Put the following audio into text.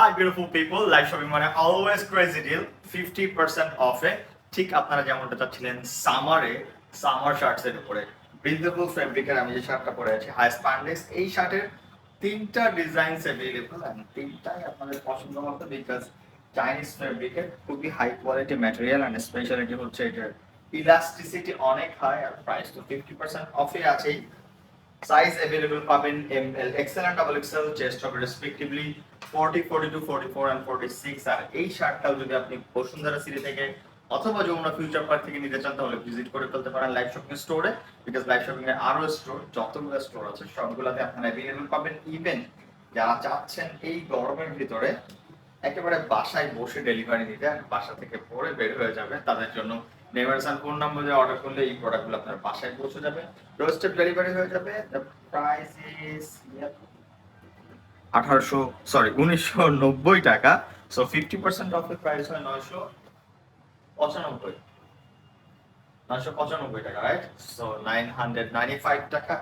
Hi beautiful people live shopping মানে always crazy deal fifty percent অফে ঠিক আপনারা যেমনটা চাচ্ছিলেন সামারে সামার শার্টস এর উপরে। ব্রিদেবল ফেব্রিকের আমি যে শার্টটা পরে আছি হাই স্প্যান্ডেক্স এই শার্টের তিনটা ডিজাইনস অ্যাভেলেবল এন্ড তিনটাই আপনাদের পছন্দ মতো বিকজ চাইনিজ ফেব্রিকের খুবই high quality material and speciality হচ্ছে এটার। ইলাস্টিসিটি অনেক হাই আর প্রাইস তো ফিফটি পার্সেন্ট অফে আছেই। সাইজ অ্যাভেলেবল পাবেন M L XL and double XL chest হবে respectively forty forty two forty four and এই শার্টটাও যদি আপনি বসুন্ধরা সিটি থেকে অথবা যমুনা ফিউচার পার্ক থেকে নিতে চান, তাহলে ভিজিট করে ফেলতে পারেন লাইভ শপিং স্টোরে বিকজ লাইভ শপিং এর আরও স্টোর যতগুলো স্টোর আছে, সবগুলোতে আপনারা অ্যাভেলেবল পাবেন। ইভেন যারা চাচ্ছেন এই গরমের ভিতরে একেবারে বাসায় বসে ডেলিভারি নিতে বাসা থেকে পরে বের হয়ে যাবে। তাদের জন্য নেভারসান ফোন নম্বরে অর্ডার করলে এই প্রোডাক্টগুলো আপনার বাসায় পৌঁছে যাবে। ডোরস্টেপ ডেলিভারি হয়ে যাবে। দ্য প্রাইস ইজ আঠারোশো সরি উনিশশো নব্বই টাকা। সো ফিফটি পার্সেন্ট অফের প্রাইস হয় নয়শো পঁচানব্বই। নয়শো পঁচানব্বই টাকা right so nine hundred ninety five টাকা।